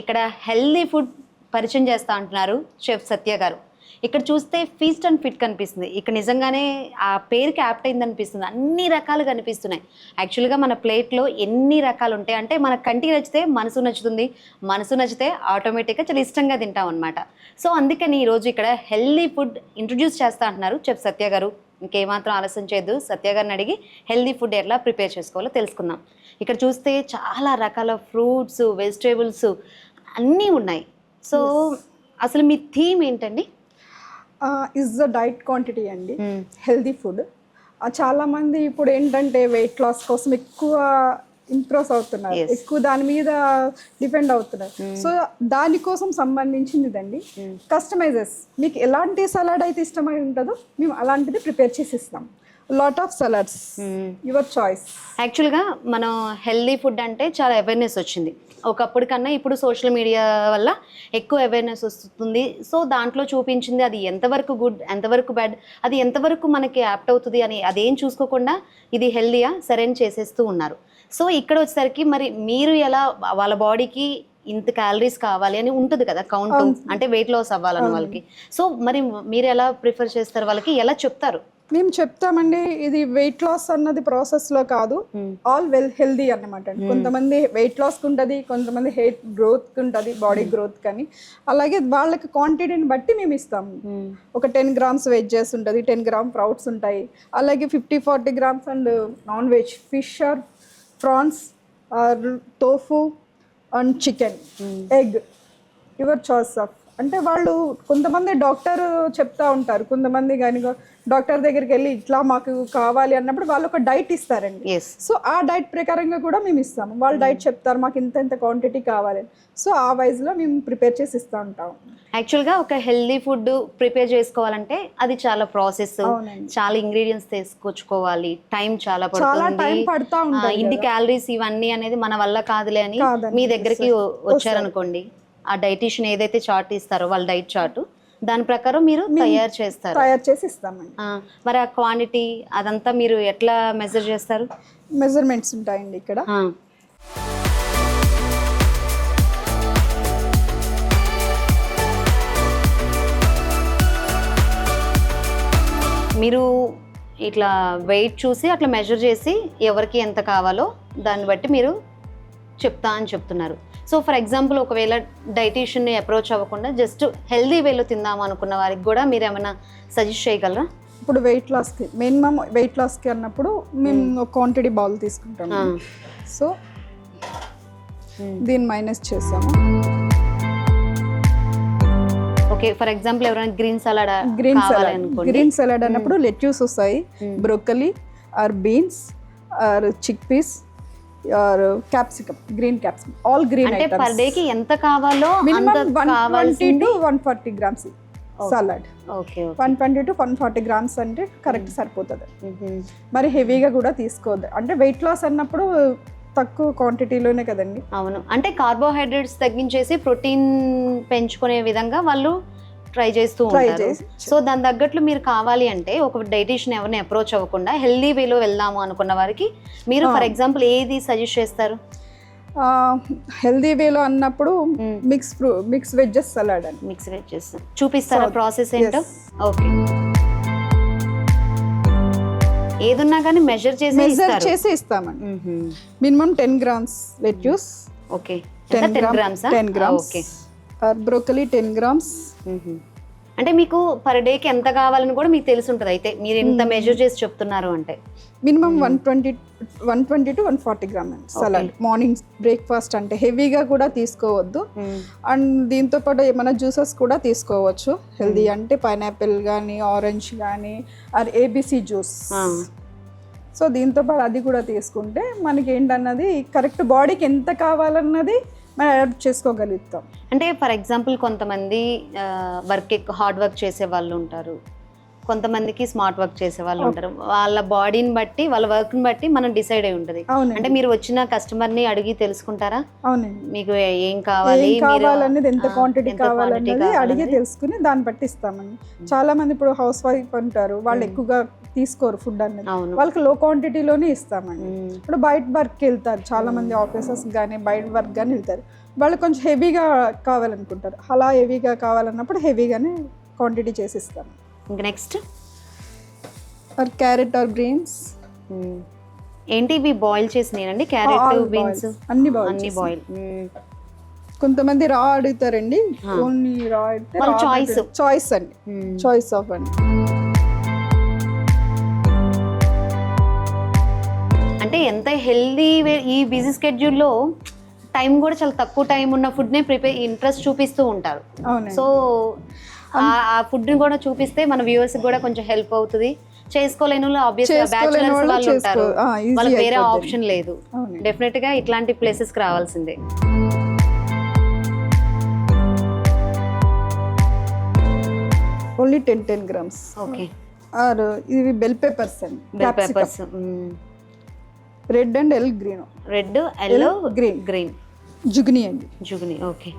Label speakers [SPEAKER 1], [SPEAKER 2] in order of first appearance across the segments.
[SPEAKER 1] ఇక్కడ healthy food పరిచయం చేస్తా అంటున్నారు షెఫ్ సత్య గారు. ఇక్కడ చూస్తే ఫీస్ట్ అండ్ ఫిట్ కనిపిస్తుంది. ఇక్కడ నిజంగానే ఆ పేరుకి యాప్ట్ అయింది అనిపిస్తుంది అన్ని రకాలు కనిపిస్తున్నాయి యాక్చువల్గా మన ప్లేట్లో ఎన్ని రకాలు ఉంటాయి? అంటే మన కంటికి నచ్చితే మనసు నచ్చుతుంది మనసు నచ్చితే ఆటోమేటిక్గా చాలా ఇష్టంగా తింటాం అనమాట సో అందుకని ఈరోజు ఇక్కడ హెల్దీ ఫుడ్ ఇంట్రడ్యూస్ చేస్తా అంటున్నారు చెఫ్ సత్య గారు. ఇంకేమాత్రం ఆలస్యం చేయొద్దు. సత్య గారిని అడిగి హెల్దీ ఫుడ్ ఎలా ప్రిపేర్ చేసుకోవాలో తెలుసుకుందాం. ఇక్కడ చూస్తే చాలా రకాల ఫ్రూట్స్ వెజిటేబుల్స్ అన్నీ ఉన్నాయి. సో అసలు మీ థీమ్ ఏంటండి?
[SPEAKER 2] ఇస్ ద డైట్ క్వాంటిటీ అండి. హెల్దీ ఫుడ్ చాలా మంది ఇప్పుడు ఏంటంటే వెయిట్ లాస్ కోసం ఎక్కువ ఇంప్రెస్ అవుతున్నారు. ఎక్కువ దాని మీద డిపెండ్ అవుతున్నారు. సో దానికోసం సంబంధించింది ఇదండి కస్టమైజెస్ మీకు ఎలాంటి సలాడ్ అయితే ఇష్టమై ఉంటుందో మేము అలాంటిది ప్రిపేర్ చేసి ఇస్తాం. Lot of salads your choice
[SPEAKER 1] యాక్చువల్గా మనం హెల్దీ ఫుడ్ అంటే చాలా అవేర్నెస్ వచ్చింది. ఒకప్పుడు కన్నా ఇప్పుడు సోషల్ మీడియా వల్ల ఎక్కువ అవేర్నెస్ వస్తుంది. సో దాంట్లో చూపించింది అది ఎంతవరకు గుడ్ ఎంతవరకు బ్యాడ్ అది ఎంతవరకు మనకి యాప్ట్ అవుతుంది అని అదేం చూసుకోకుండా ఇది హెల్దీయా సరే అని చేసేస్తూ ఉన్నారు. సో ఇక్కడ వచ్చేసరికి మరి మీరు ఎలా వాళ్ళ బాడీకి ఇంత క్యాలరీస్ కావాలి అని ఉంటుంది కదా కౌంట్ అంటే వెయిట్ లాస్ అవ్వాలని వాళ్ళకి. సో మరి మీరు ఎలా ప్రిఫర్ చేస్తారు వాళ్ళకి? ఎలా చెప్తారు?
[SPEAKER 2] మేము చెప్తామండి ఇది వెయిట్ లాస్ అన్నది ప్రాసెస్లో కాదు. ఆల్ వెల్ హెల్దీ అన్నమాట కొంతమంది వెయిట్ లాస్ ఉంటుంది కొంతమంది హెయిట్ గ్రోత్ ఉంటుంది బాడీ గ్రోత్ కానీ. అలాగే వాళ్ళకి క్వాంటిటీని బట్టి మేము ఇస్తాము ఒక టెన్ గ్రామ్స్ వెజ్జెస్ ఉంటుంది టెన్ గ్రామ్ ప్రౌట్స్ ఉంటాయి. అలాగే fifty forty grams and non veg fish or prawns or tofu and chicken egg your choice of అంటే వాళ్ళు కొంతమంది డాక్టర్ చెప్తా ఉంటారు కొంతమంది కానీ డాక్టర్ దగ్గరికి వెళ్ళి ఇట్లా మాకు కావాలి అన్నప్పుడు వాళ్ళు ఒక డైట్ ఇస్తారండి. సో ఆ డైట్ ప్రకారంగా కూడా మేము ఇస్తాము. వాళ్ళు డైట్ చెప్తారు మాకు ఇంత ఇంత క్వాంటిటీ కావాలి. సో ఆ వైజ్లో మేము ప్రిపేర్ చేసి ఇస్తూ ఉంటాం.
[SPEAKER 1] యాక్చువల్గా ఒక హెల్దీ ఫుడ్ ప్రిపేర్ చేసుకోవాలంటే అది చాలా ప్రాసెస్. చాలా ఇంగ్రీడియంట్స్ తీసుకొచ్చుకోవాలి టైం చాలా పడుతుంది.
[SPEAKER 2] పడతా
[SPEAKER 1] ఇన్ని క్యాలరీస్ ఇవన్నీ అనేది మన వల్ల కాదులే అని. మీ దగ్గరికి వచ్చారనుకోండి. ఆ డైటీషియన్ ఏదైతే చార్ట్ ఇస్తారో వాళ్ళ డైట్ చార్ట్ దాని ప్రకారం మీరు తయారు చేస్తారు.
[SPEAKER 2] తయారు చేసి ఇస్తామండి.
[SPEAKER 1] మరి ఆ క్వాంటిటీ అదంతా మీరు ఎట్లా మెజర్ చేస్తారు?
[SPEAKER 2] మెజర్మెంట్స్ ఉంటాయండి ఇక్కడ.
[SPEAKER 1] మీరు ఇట్లా వెయిట్ చూసి అట్లా మెజర్ చేసి ఎవరికి ఎంత కావాలో దాన్ని బట్టి మీరు చెప్తా అని చెప్తున్నారు. సో ఫర్ ఎగ్జాంపుల్ ఒకవేళ డైటీషియన్ని అప్రోచ్ అవ్వకుండా జస్ట్ హెల్దీ వేలో తిందాం అనుకున్న వారికి కూడా మీరు ఏమైనా సజెస్ట్ చేయగలరా?
[SPEAKER 2] ఇప్పుడు వెయిట్ లాస్కి మినిమం వెయిట్ లాస్కి అన్నప్పుడు మేము క్వాంటిటీ బౌల్ తీసుకుంటాము
[SPEAKER 1] ఆ.
[SPEAKER 2] సో దీన్ని మైనస్ చేసాము.
[SPEAKER 1] ఓకే ఫర్ ఎగ్జాంపుల్ ఎవరైనా green salad
[SPEAKER 2] green salad green salad అన్నప్పుడు లెట్యూస్ వస్తాయి. Broccoli or beans or chickpeas or capsicum green capsicum all green
[SPEAKER 1] అంటే పర్ డే కి ఎంత కావాలో
[SPEAKER 2] minimum one twenty to one forty grams salad
[SPEAKER 1] okay.
[SPEAKER 2] One twenty to one forty grams అంటే correct సరిపోతుంది. మరి హెవీగా కూడా తీసుకోవద్దు. అంటే వెయిట్ లాస్ అన్నప్పుడు తక్కువ క్వాంటిటీలోనే కదండి.
[SPEAKER 1] అవును. అంటే కార్బోహైడ్రేట్స్ తగ్గించేసి ప్రోటీన్ పెంచుకునే విధంగా వాళ్ళు ట్రై చేస్తూ ఉంటారు. సో దాని తగ్గట్లు మీరు కావాలి అంటే ఒక డైటీషియన్ ఎవరిని అప్రోచ్ అవ్వకుండా హెల్దీ వేలో వెళ్దాము అనుకున్న వారికి మీరు ఫర్ ఎగ్జాంపుల్ ఏది సజెస్ట్ చేస్తారు?
[SPEAKER 2] హెల్దీ వేలో అన్నప్పుడు మిక్స్ మిక్స్ వెజ్జెస్ సలాడ్ అండి.
[SPEAKER 1] మిక్స్ చేస్తాం చూపిస్తారా ప్రాసెస్ ఏంటో. ఓకే ఏదున్నా కానీ మెజర్ చేసి
[SPEAKER 2] మెజర్ చేసి ఇస్తామండి. Minimum ten grams lettuce
[SPEAKER 1] okay
[SPEAKER 2] ten
[SPEAKER 1] ten grams
[SPEAKER 2] ten grams
[SPEAKER 1] okay
[SPEAKER 2] broccoli ten grams.
[SPEAKER 1] అంటే మీకు పర్ డేకి ఎంత కావాలని కూడా మీకు తెలిసి ఉంటుంది అయితే మీరు ఇంత మెజర్ చేసి చెప్తున్నారు అంటే.
[SPEAKER 2] Minimum one twenty one twenty to one forty gram salad. Morning breakfast అంటే హెవీగా కూడా తీసుకోవద్దు. అండ్ దీంతో పాటు ఏమైనా జ్యూసెస్ కూడా తీసుకోవచ్చు. హెల్దీ అంటే పైనాపిల్ కానీ ఆరెంజ్ కానీ ఆర్ ఏబిసి జ్యూస్. సో దీంతో పాటు అది కూడా తీసుకుంటే మనకి ఏంటన్నది కరెక్ట్ బాడీకి ఎంత కావాలన్నది మనం అడాప్ట్ చేసుకోగలుగుతాం.
[SPEAKER 1] అంటే ఫర్ ఎగ్జాంపుల్ కొంతమంది వర్క్ హార్డ్ వర్క్ చేసే వాళ్ళు ఉంటారు. కొంతమందికి స్మార్ట్ వర్క్ చేసే వాళ్ళు ఉంటారు. వాళ్ళ బాడీని బట్టి వాళ్ళ వర్క్ని బట్టి మనం డిసైడ్ అయి ఉంటుంది. అంటే మీరు వచ్చిన కస్టమర్ని అడిగి తెలుసుకుంటారా? మీకు ఏం కావాలి?
[SPEAKER 2] కావాలనేది ఎంత క్వాంటిటీ కావాలన్నది అడిగి
[SPEAKER 1] కావాలనేది-
[SPEAKER 2] తెలుసుకుని దాన్ని బట్టి ఇస్తామండి. చాలా మంది ఇప్పుడు హౌస్ వైఫ్ అంటారు. వాళ్ళు ఎక్కువగా తీసుకోరు ఫుడ్ అనేది. వాళ్ళకి లో క్వాంటిటీలోనే ఇస్తామండి. ఇప్పుడు బయట వర్క్కి వెళ్తారు చాలా మంది ఆఫీసెస్ కానీ బయట వర్క్ కానీ వెళ్తారు. వాళ్ళు కొంచెం హెవీగా కావాలనుకుంటారు. అలా హెవీగా కావాలన్నప్పుడు హెవీగానే క్వాంటిటీ చేసి ఇస్తాను
[SPEAKER 1] ఇంకా next
[SPEAKER 2] or carrot or greens
[SPEAKER 1] ఏంటి ఇవి బాయిల్ చేసినాయండి క్యారెట్ బీన్స్
[SPEAKER 2] అన్ని బాయిల్
[SPEAKER 1] అన్ని బాయిల్
[SPEAKER 2] కొంతమంది రా అడుగుతారండి. ఓన్లీ రా అయితే
[SPEAKER 1] choice.
[SPEAKER 2] చాయిస్ అండి. చాయిస్ ఆఫ్ అండి.
[SPEAKER 1] అంటే ఎంత హెల్దీ ఈ బిజీ స్కెడ్యూల్లో టైం కూడా చాలా తక్కువ టైం ఉన్న ఫుడ్నే ప్రిపేర్ ఇంట్రెస్ట్ చూపిస్తూ ఉంటారు. సో ఆ ఫుడ్ని కూడా చూపిస్తే మన వ్యూవర్స్ కూడా కొంచెం హెల్ప్ అవుతుంది. చేసుకోలేని ఆబ్వియస్
[SPEAKER 2] చేసుకోలేని
[SPEAKER 1] బ్యాచులర్స్
[SPEAKER 2] వాళ్ళు
[SPEAKER 1] వాళ్ళు ఉంటారు. వాళ్ళకి వేరే. ఆప్షన్ లేదు. డెఫినెట్గా ఇట్లాంటి ప్లేసెస్కి రావాల్సిందే.
[SPEAKER 2] Only ten ten grams
[SPEAKER 1] okay
[SPEAKER 2] or ఇవి బెల్ పేపర్స్ అండి.
[SPEAKER 1] Bell peppers
[SPEAKER 2] red and yellow green.
[SPEAKER 1] Red yellow
[SPEAKER 2] green.
[SPEAKER 1] Green.
[SPEAKER 2] Zucchini అండి.
[SPEAKER 1] Zucchini okay.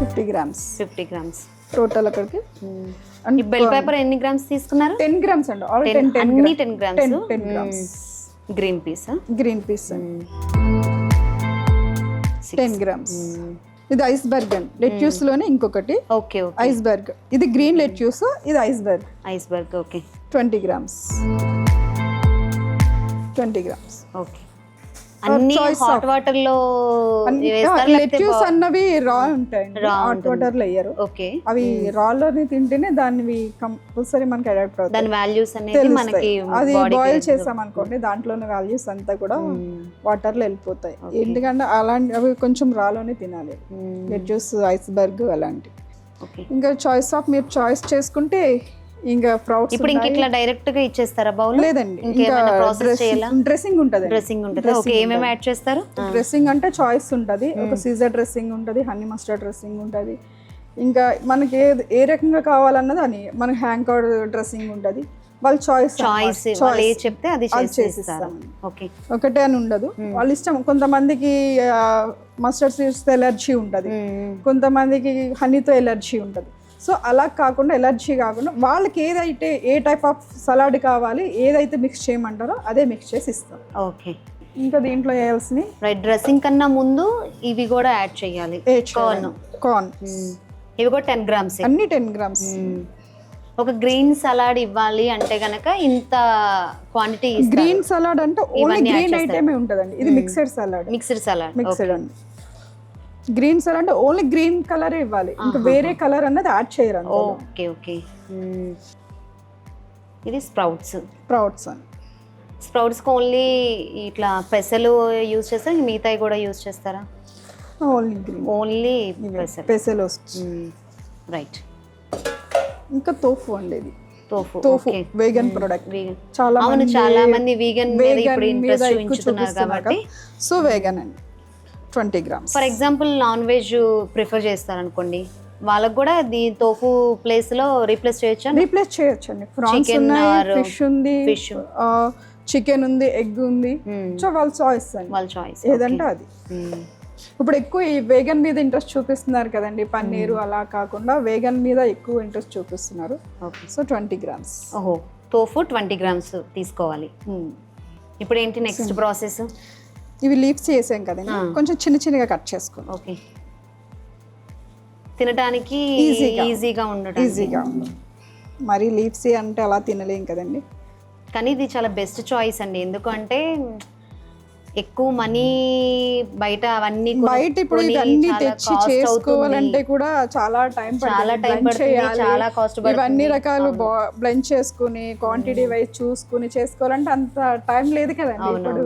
[SPEAKER 2] Fifty grams.
[SPEAKER 1] Fifty grams.
[SPEAKER 2] Total అక్కడికి.
[SPEAKER 1] ఈ బెల్ పేపర్ ఎన్ని గ్రామ్స్ తీసుకున్నారు?
[SPEAKER 2] టెన్ గ్రామ్స్ అండి. All ten ten
[SPEAKER 1] అన్ని ten grams.
[SPEAKER 2] Ten grams.
[SPEAKER 1] Green peas
[SPEAKER 2] green peas ten grams. ఇది iceberg అండి. లెట్యూస్లోనే ఇంకొకటి.
[SPEAKER 1] Okay okay.
[SPEAKER 2] ఐస్బర్గ్. ఇది గ్రీన్ లెట్యూస్ ఇది iceberg.
[SPEAKER 1] Iceberg okay.
[SPEAKER 2] Twenty grams. Twenty grams.
[SPEAKER 1] Okay. అన్ని హాట్ వాటర్లో
[SPEAKER 2] లెట్యూస్ అన్నవి రా ఉంటాయండి. హాట్ వాటర్లో వేయరు.
[SPEAKER 1] ఓకే.
[SPEAKER 2] అవి రాలోని తింటేనే దాన్ని కంపల్సరీ మనకి అడాప్ట్ అవుతాయి.
[SPEAKER 1] దాని వాల్యూస్ అనేది మనకి.
[SPEAKER 2] అది బాయిల్ చేసాం అనుకోండి దాంట్లోని వాల్యూస్ అంతా కూడా వాటర్లో వెళ్ళిపోతాయి. ఎందుకంటే అలాంటి అవి కొంచెం రాలోనే తినాలి. లెట్యూస్ ఐస్బర్గ్ అలాంటి
[SPEAKER 1] ఓకే.
[SPEAKER 2] ఇంకా చాయిస్ ఆఫ్ మీరు చాయిస్ చేసుకుంటే ఇంకా ఫ్రౌట్స్
[SPEAKER 1] ఇప్పుడు ఇంక ఇట్లా డైరెక్ట్గా ఇచ్చేస్తారా బౌల్
[SPEAKER 2] లేదండి. ఇంకా
[SPEAKER 1] ఇంకేమైనా ప్రాసెస్ చేయాలా?
[SPEAKER 2] డ్రెస్సింగ్ ఉంటుంది
[SPEAKER 1] డ్రెస్సింగ్ ఉంటుంది. ఓకే ఏమేమి యాడ్ చేస్తారు?
[SPEAKER 2] డ్రెస్సింగ్ అంటే చాయిస్ ఉంటుంది. ఒక సీజర్ డ్రెస్సింగ్ ఉంటుంది హనీ మస్టర్డ్ డ్రెస్సింగ్ ఉంటుంది. ఇంకా మనకి ఏ ఏ రకంగా కావాలన్నది అని మనకి హ్యాంగ్ కార్డ్ డ్రెస్సింగ్ ఉంటుంది. వాళ్ళ చాయిస్
[SPEAKER 1] చాయిస్ వాళ్ళు ఏది చెప్తే అది
[SPEAKER 2] చేసిస్తాం
[SPEAKER 1] ఓకే
[SPEAKER 2] ఒకటే అని ఉండదు. వాళ్ళ ఇష్టం. కొంతమందికి మస్టర్డ్ సీడ్స్ ఎలర్జీ ఉంటుంది. కొంతమందికి హనీతో ఎలర్జీ ఉంటుంది. సో అలా కాకుండా ఎలర్జీ కాకుండా వాళ్ళకి ఏదైతే ఏ టైప్ ఆఫ్ సలాడ్ కావాలి ఏదైతే మిక్స్ చేయమంటారో అదే మిక్స్ చేసి ఇస్తాం.
[SPEAKER 1] ఓకే.
[SPEAKER 2] ఇంకా దీంట్లో వేయాల్సినవి?
[SPEAKER 1] రైట్ డ్రెస్సింగ్ కన్నా ముందు ఇవి కూడా యాడ్ చేయాలి. కార్న్
[SPEAKER 2] కార్న్
[SPEAKER 1] ఇవి కూడా టెన్ గ్రామ్స్
[SPEAKER 2] అన్ని టెన్ గ్రామ్స్
[SPEAKER 1] ఒక గ్రీన్ సలాడ్ ఇవ్వాలి అంటే గనక ఇంత క్వాంటిటీ
[SPEAKER 2] గ్రీన్ సలాడ్ అంటే ఓన్లీ గ్రీన్. ఐటమే ఉంటుందండి. ఇది mixed salad
[SPEAKER 1] mixed salad
[SPEAKER 2] mixed అండి. గ్రీన్ సలాడ్ అంటే ఓన్లీ గ్రీన్ కలర్ ఇవ్వాలి. ఇంకా వేరే కలర్ అన్నది యాడ్ చేయరు
[SPEAKER 1] ఓకే ఓకే. ఇది స్ప్రౌట్స్.
[SPEAKER 2] స్ప్రౌట్స్ అని
[SPEAKER 1] స్ప్రౌట్స్కి ఓన్లీ ఇట్లా పెసలు యూజ్ చేస్తారా? మిగతాయి కూడా యూజ్ చేస్తారా?
[SPEAKER 2] Only green.
[SPEAKER 1] ఓన్లీ పెసలు.
[SPEAKER 2] పెసలు
[SPEAKER 1] రైట్.
[SPEAKER 2] ఇంకా తోఫు అండి ఇది.
[SPEAKER 1] ఓకే.
[SPEAKER 2] వేగన్ ప్రొడక్ట్
[SPEAKER 1] వీగన్
[SPEAKER 2] చాలా
[SPEAKER 1] అవును చాలా మంది వీగన్ మీద ఇప్పుడు ఇంట్రెస్ట్ చూపించుతున్నారు
[SPEAKER 2] చూపిస్తున్నారు
[SPEAKER 1] కాబట్టి.
[SPEAKER 2] సో వేగన్ అండి. Twenty grams.
[SPEAKER 1] For example non veg prefer చేస్తారు అనుకోండి వాళ్ళకి కూడా దీ తోఫు ప్లేస్లో రీప్లేస్ చేయొచ్చా?
[SPEAKER 2] రీప్లేస్ చేయొచ్చు అండి ప్రాన్స్ ఉన్నాయి ఫిష్ ఉంది
[SPEAKER 1] fish.
[SPEAKER 2] చికెన్ ఉంది ఎగ్ ఉంది. సో వాళ్ళ చాయిస్ అండి.
[SPEAKER 1] వాళ్ళ చాయిస్
[SPEAKER 2] ఏదంటే అది. ఇప్పుడు ఎక్కువ ఈ వేగన్ మీద ఇంట్రెస్ట్ చూపిస్తున్నారు కదండి పన్నీరు అలా కాకుండా వేగన్ మీద ఎక్కువ ఇంట్రెస్ట్ చూపిస్తున్నారు. So twenty grams.
[SPEAKER 1] ఓహో తోఫు ట్వంటీ గ్రామ్స్ తీసుకోవాలి. ఇప్పుడు ఏంటి నెక్స్ట్ ప్రాసెస్
[SPEAKER 2] ఇవి లీవ్స్ చేసాం కదండి కొంచెం చిన్న చిన్నగా కట్ చేసుకోండి
[SPEAKER 1] ఓకే. తినడానికి. ఈజీగా ఉండడం
[SPEAKER 2] ఈజీగా మరి లీవ్స్ అంటే అలా తినలేం కదండి.
[SPEAKER 1] కానీ ఇది చాలా బెస్ట్ చాయిస్ అండి. ఎందుకంటే ఎక్కువ మనీ బయట అవన్నీ
[SPEAKER 2] బయట ఇప్పుడు ఇవన్నీ తెచ్చి చేసుకోవాలంటే కూడా చాలా టైం
[SPEAKER 1] చాలా time పడుతుంది, చాలా cost
[SPEAKER 2] ఇవన్నీ. రకాలు బ్లెండ్ చేసుకుని క్వాంటిటీ వైజ్ చూసుకుని చేసుకోవాలంటే అంత టైం లేదు కదండి ఇప్పుడు.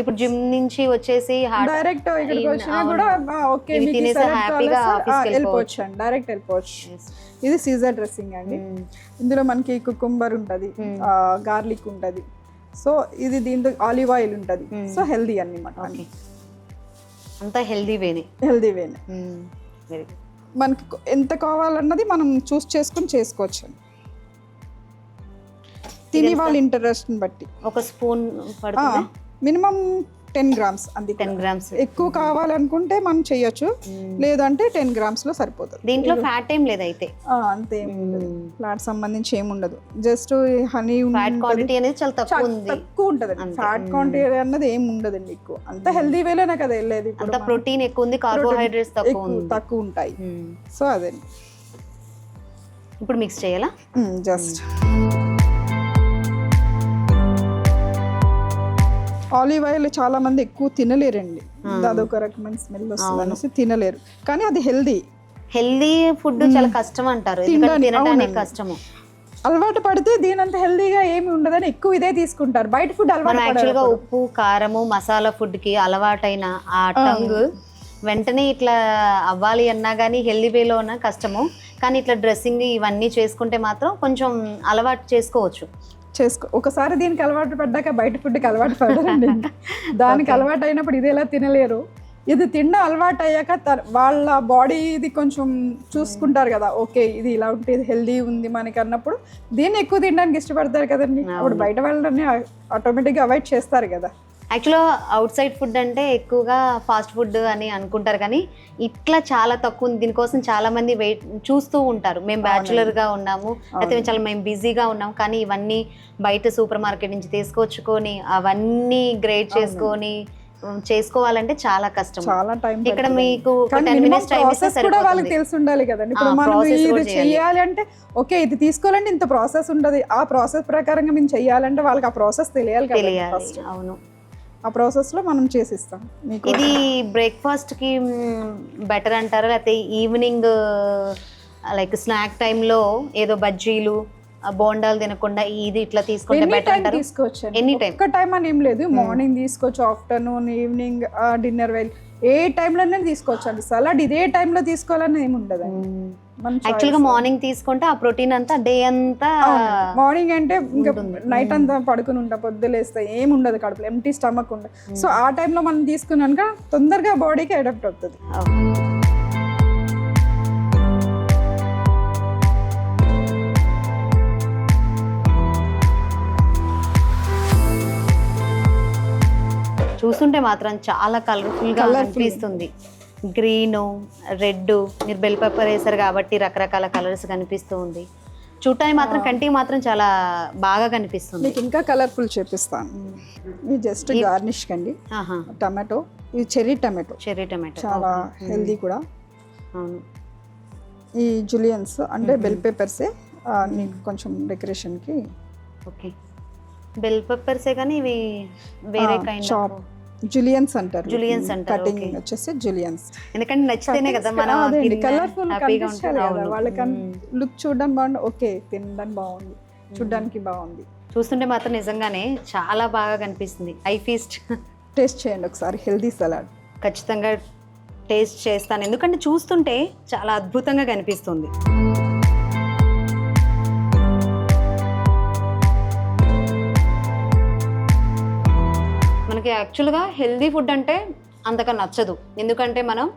[SPEAKER 1] ఇప్పుడు జిమ్ నుంచి వచ్చేసి
[SPEAKER 2] డైరెక్ట్ ఇక్కడికి వచ్చినా కూడా ఓకే
[SPEAKER 1] తినేసి హ్యాపీగా
[SPEAKER 2] వెళ్ళిపోవచ్చు. అండి డైరెక్ట్ వెళ్ళిపోవచ్చు. ఇది సీజర్ డ్రెస్సింగ్ అండి. ఇందులో మనకి కుకుంబర్ ఉంటుంది గార్లిక్ ఉంటుంది. సో ఇది దీంతో ఆలివ్ ఆయిల్ ఉంటుంది. సో హెల్దీ అన్నమాట.
[SPEAKER 1] అంతా హెల్దీ వేనే
[SPEAKER 2] హెల్దీ వేనే
[SPEAKER 1] వెరీ గుడ్
[SPEAKER 2] మనకి ఎంత కావాలన్నది మనం చూస్ చేసుకుని చేసుకోవచ్చు తిని వాళ్ళ ఇంట్రెస్ట్ని బట్టి.
[SPEAKER 1] ఒక స్పూన్ పడుతుంది?
[SPEAKER 2] మినిమం టెన్ గ్రామ్స్ అది
[SPEAKER 1] టెన్ గ్రామ్స్.
[SPEAKER 2] ఎక్కువ కావాలనుకుంటే మనం చేయొచ్చు. లేదంటే టెన్ గ్రామ్స్లో సరిపోతుంది.
[SPEAKER 1] దీంట్లో ఫ్యాట్ ఏం లేదు అయితే
[SPEAKER 2] అంతే ఫ్లాట్ సంబంధించి ఏమి ఉండదు. జస్ట్ హనీ
[SPEAKER 1] ఫ్యాట్ క్వాంటిటీ అనేది చాలా తక్కువ ఉంది.
[SPEAKER 2] తక్కువ ఉంటది ఫ్యాట్ క్వాంటిటీ అన్నది ఏం ఉండదండి ఎక్కువ. అంత హెల్దీ వేలోనే కదా వెళ్ళేది
[SPEAKER 1] అంత ప్రోటీన్ ఎక్కువ ఉంది కార్బోహైడ్రేట్స్ తక్కువ
[SPEAKER 2] తక్కువ ఉంటాయి. సో అదే
[SPEAKER 1] ఇప్పుడు మిక్స్ చేయాలా?
[SPEAKER 2] జస్ట్. ఆలివ్ ఆయిల్ చాలా మంది ఎక్కువ తినలేరండి. అదొక రకమైన స్మెల్ వస్తుంది అనేసి తినలేరు. కానీ అది హెల్దీ.
[SPEAKER 1] హెల్దీ ఫుడ్ చాలా కష్టం అంటారు తినడానికి కష్టము.
[SPEAKER 2] అలవాటు పడితే దీనంత హెల్దీగా ఏమి ఉండదని ఎక్కువ ఇదే తీసుకుంటారు. బయట ఫుడ్ అలవాటు
[SPEAKER 1] మనం యాక్చువల్గా ఉప్పు కారము మసాలా ఫుడ్కి అలవాటైన ఆ టంగ్ వెంటనే ఇట్లా అవ్వాలి అన్నా కానీ హెల్దీ వేలో ఉన్న కష్టము. కానీ ఇట్లా డ్రెస్సింగ్ ఇవన్నీ చేసుకుంటే మాత్రం కొంచెం అలవాటు చేసుకోవచ్చు.
[SPEAKER 2] చేసుకో ఒకసారి దీనికి అలవాటు పడ్డాక బయట ఫుడ్కి అలవాటు పడరండి. ఇంకా. దానికి అలవాటు అయినప్పుడు ఇది ఎలా తినలేరు. ఇది తినడం అలవాటు అయ్యాక త- వాళ్ళ బాడీ ఇది కొంచెం చూసుకుంటారు కదా ఓకే ఇది ఇలా ఉంటే ఇది హెల్దీ ఉంది మనకి అన్నప్పుడు దీన్ని ఎక్కువ తినడానికి ఇష్టపడతారు కదండి. అప్పుడు బయట వాళ్ళని ఆటోమేటిక్గా అవాయిడ్ చేస్తారు కదా.
[SPEAKER 1] యాక్చువల్గా అవుట్ సైడ్ ఫుడ్ అంటే ఎక్కువగా ఫాస్ట్ ఫుడ్ అని అనుకుంటారు కానీ ఇట్లా చాలా తక్కువ ఉంది. దీనికోసం చాలా మంది వెయిట్ చూస్తూ ఉంటారు. మేము బ్యాచులర్గా ఉన్నాము. అయితే చాలా మేము బిజీగా ఉన్నాము. కానీ ఇవన్నీ బయట సూపర్ మార్కెట్ నుంచి తీసుకొచ్చుకొని అవన్నీ గ్రేడ్ చేసుకొని చేసుకోవాలంటే చాలా కష్టం.
[SPEAKER 2] చాలా టైం
[SPEAKER 1] ఇక్కడ మీకు టెన్ మినిట్స్ టైం ఇస్తే
[SPEAKER 2] కూడా వాళ్ళకి తెలిసి ఉండాలి కదండి. ఇప్పుడు మనం ఇది
[SPEAKER 1] చేయాలి.
[SPEAKER 2] అంటే ఓకే ఇది తీసుకోవాలంటే ఇంత ప్రాసెస్ ఉండదు. ఆ ప్రాసెస్ ప్రకారంగా మేము చెయ్యాలంటే వాళ్ళకి ఆ ప్రాసెస్ తెలియాలి కదా
[SPEAKER 1] తెలియాలి అవును.
[SPEAKER 2] ఆ ప్రాసెస్లో మనం చేసిస్తాం. మీకు
[SPEAKER 1] ఇది బ్రేక్ఫాస్ట్కి బెటర్ అంటారా? లేకపోతే ఈవినింగ్ లైక్ స్నాక్ టైంలో ఏదో బజ్జీలు బోండాలు తినకుండా ఇది ఇట్లా తీసుకుంటే
[SPEAKER 2] ఎనీ
[SPEAKER 1] బెటర్
[SPEAKER 2] టైం
[SPEAKER 1] అంటారు?
[SPEAKER 2] తీసుకోవచ్చు
[SPEAKER 1] Any time.
[SPEAKER 2] ఒక్క టైం అని ఏం లేదు. మార్నింగ్ తీసుకోవచ్చు ఆఫ్టర్నూన్ ఈవినింగ్ డిన్నర్ వెల్ ఏ టైంలోనే తీసుకోవచ్చు అండి సలాడ్ ఇదే టైంలో తీసుకోవాలని ఏమి ఉండదు మన
[SPEAKER 1] యాక్చువల్గా మార్నింగ్ తీసుకుంటే ఆ ప్రోటీన్ అంతా డే అంతా
[SPEAKER 2] మార్నింగ్ అంటే ఇంకా నైట్ అంతా పడుకుని ఉంటా పొద్దులేస్తే ఏమి ఉండదు కడుపులో ఎంటీ స్టమక్ ఉండదు సో ఆ టైంలో మనం తీసుకున్నాక తొందరగా బాడీకి అడాప్ట్ అవుతుంది.
[SPEAKER 1] చూస్తుంటే మాత్రం చాలా కలర్ఫుల్గా అనిపిస్తుంది. గ్రీన్ రెడ్ మీరు బెల్ పెప్పర్ వేసారు కాబట్టి రకరకాల కలర్స్ కనిపిస్తూ ఉంది. చూడటానికి మాత్రం కంటికి మాత్రం చాలా బాగా కనిపిస్తుంది.
[SPEAKER 2] మీకు ఇంకా కలర్ఫుల్ చూపిస్తాను. ఇది జస్ట్ గార్నిష్ కండి. టమాటో. ఇది చెర్రీ టమాటో.
[SPEAKER 1] Cherry tomato.
[SPEAKER 2] చాలా హెల్దీ కూడా.
[SPEAKER 1] అవును.
[SPEAKER 2] ఈ జులియన్స్ అంటే బెల్ పేపర్సే నీకు కొంచెం డెకరేషన్కి
[SPEAKER 1] ఓకే. బెల్ పెప్పర్సే కానీ ఇవి వేరే కైండ్
[SPEAKER 2] చాప్ జులియన్స్ అంటారు.
[SPEAKER 1] Juliens అంటారు,
[SPEAKER 2] కటింగ్. వచ్చేసి జులియన్స్
[SPEAKER 1] ఎందుకంటే నచ్చితేనే కదా మనం
[SPEAKER 2] కలర్ఫుల్ కనిపించాలి కదా. వాళ్ళకి లుక్ చూడడానికి బాగుంది ఓకే తినడానికి బాగుంది చూడడానికి బాగుంది.
[SPEAKER 1] చూస్తుంటే మాత్రం నిజంగానే చాలా బాగా కనిపిస్తుంది. I feast.
[SPEAKER 2] టేస్ట్ చేయండి ఒకసారి హెల్దీ సలాడ్
[SPEAKER 1] ఖచ్చితంగా టేస్ట్ చేస్తాను. ఎందుకంటే చూస్తుంటే చాలా అద్భుతంగా కనిపిస్తుంది. మనకి యాక్చువల్గా హెల్దీ ఫుడ్ అంటే అంతగా నచ్చదు. ఎందుకంటే మనం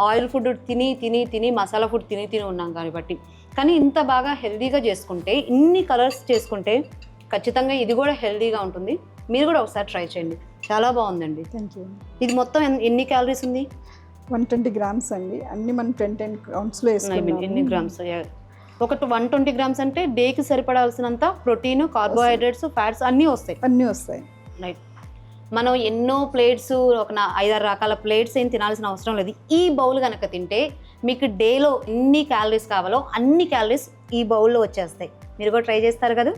[SPEAKER 1] ఆయిల్ ఫుడ్ తిని తిని తిని మసాలా ఫుడ్ తిని తిని ఉన్నాం కాబట్టి. కానీ ఇంత బాగా హెల్దీగా చేసుకుంటే ఇన్ని కలర్స్ చేసుకుంటే ఖచ్చితంగా ఇది కూడా హెల్దీగా ఉంటుంది. మీరు కూడా ఒకసారి ట్రై చేయండి. చాలా బాగుందండి.
[SPEAKER 2] థ్యాంక్ యూ
[SPEAKER 1] ఇది మొత్తం ఎన్- ఎన్ని క్యాలరీస్ ఉంది?
[SPEAKER 2] వన్ ట్వంటీ గ్రామ్స్ అండి. అన్ని మనం టెన్ టెన్ గ్రామ్స్లో వేసుకున్నాం
[SPEAKER 1] ఎన్ని గ్రామ్స్? ఒక వన్ ట్వంటీ గ్రామ్స్ అంటే డేకి సరిపడాల్సినంత ప్రోటీన్ కార్బోహైడ్రేట్స్ ఫ్యాట్స్ అన్నీ వస్తాయి.
[SPEAKER 2] అన్నీ వస్తాయి.
[SPEAKER 1] రైట్ మనం ఎన్నో ప్లేట్స్ ఒక నా ఐదారు రకాల ప్లేట్స్ ఏం తినాల్సిన అవసరం లేదు. ఈ బౌల్ కనుక తింటే మీకు డేలో ఎన్ని క్యాలరీస్ కావాలో అన్ని క్యాలరీస్ ఈ బౌల్లో వచ్చేస్తాయి. మీరు కూడా ట్రై చేస్తారు కదా?